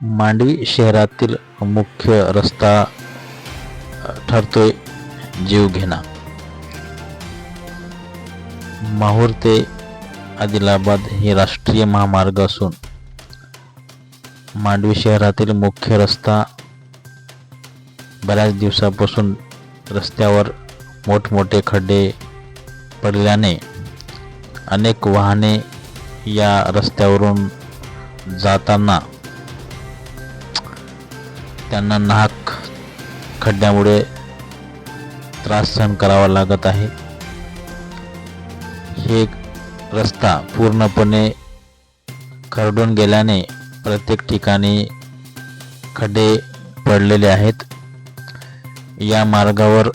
मांडवी शहरातील मुख्य रस्ता ठरतोय जीवघेणा माहूर ते आदिलाबाद हे राष्ट्रीय महामार्ग असून मांडवी शहरातील मुख्य रस्ता बऱ्याच दिवसापासून रस्त्यावर मोठमोठे खड्डे पडल्याने अनेक वाहने या रस्त्यावरून जाताना त्यांना नाक खड्ड्यामुळे त्रास सहन करावा लागत आहे. हे रस्ता पूर्णपणे खरडून गेल्याने प्रत्येक ठिकाणी खड्डे पडलेले आहेत. या मार्गावर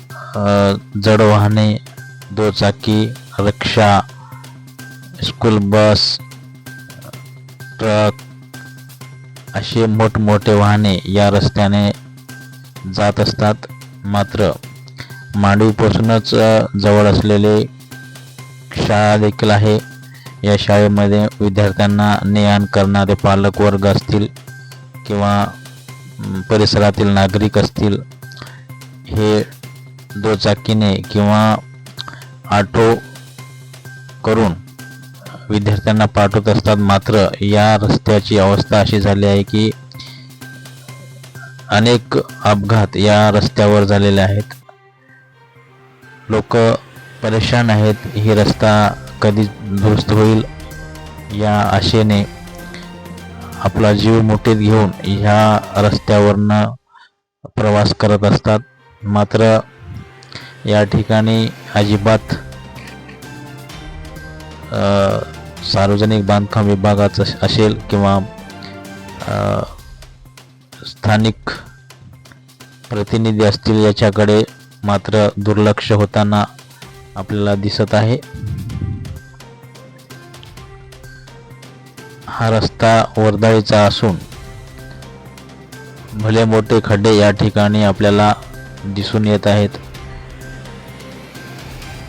जड वाहने दुचाकी रिक्षा स्कूल बस ट्रक असे मोठमोठे वाहने या रस्त्याने जात असतात. मात्र मांडवीपासूनच जवळ असलेले शाळा देखील आहे. या शाळेमध्ये विद्यार्थ्यांना ने आण करणारे पालक वर्ग असतील किंवा परिसरातील नागरिक असतील हे दुचाकीने किंवा ऑटो करून विद्यार्थ्यांना पाठवत असतात. मात्र या रस्त्याची अवस्था अशी झाली आहे की अनेक अपघात या रस्त्यावर झालेले आहेत. लोक परेशान आहेत. ही रस्ता कधी दुरुस्त होईल या आशेने आपला जीव मुठीत घेऊन ह्या रस्त्यावरनं प्रवास करत असतात. मात्र या ठिकाणी अजिबात सार्वजनिक बांधकाम विभागाचं असेल किंवा स्थानिक प्रतिनिधी असतील याच्याकडे मात्र दुर्लक्ष होताना आपल्याला दिसत आहे. हा रस्ता वर्दळीचा असून भले मोठे खड्डे या ठिकाणी आपल्याला दिसून येत आहेत.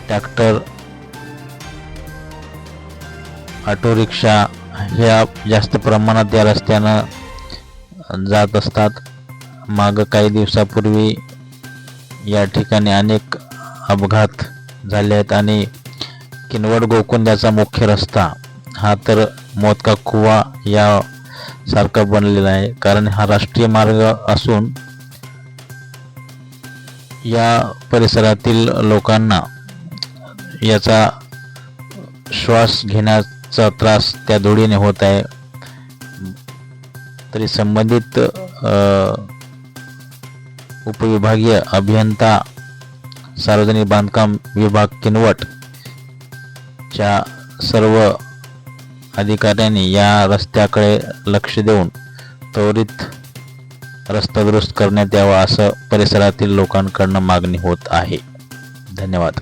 ट्रॅक्टर ऑटो रिक्षा ह्या जास्त प्रमाणात या रस्त्यानं जात असतात. मागं काही दिवसापूर्वी या ठिकाणी अनेक अपघात झाले आहेत आणि किनवट गोकुंद्याचा मुख्य रस्ता हा तर मोदका कुवा या सारखा बनलेला आहे. कारण हा राष्ट्रीय मार्ग असून या परिसरातील लोकांना याचा श्वास घेण्यास चा त्रास त्या धुळीने होत आहे. तरी संबंधित उपविभागीय अभियंता सार्वजनिक बांधकाम विभाग किनवट च्या सर्व अधिकाऱ्यांनी या रस्त्याकडे लक्ष देऊन त्वरित रस्ता दुरुस्त करण्यात यावा असं परिसरातील लोकांकडनं मागणी होत आहे. धन्यवाद.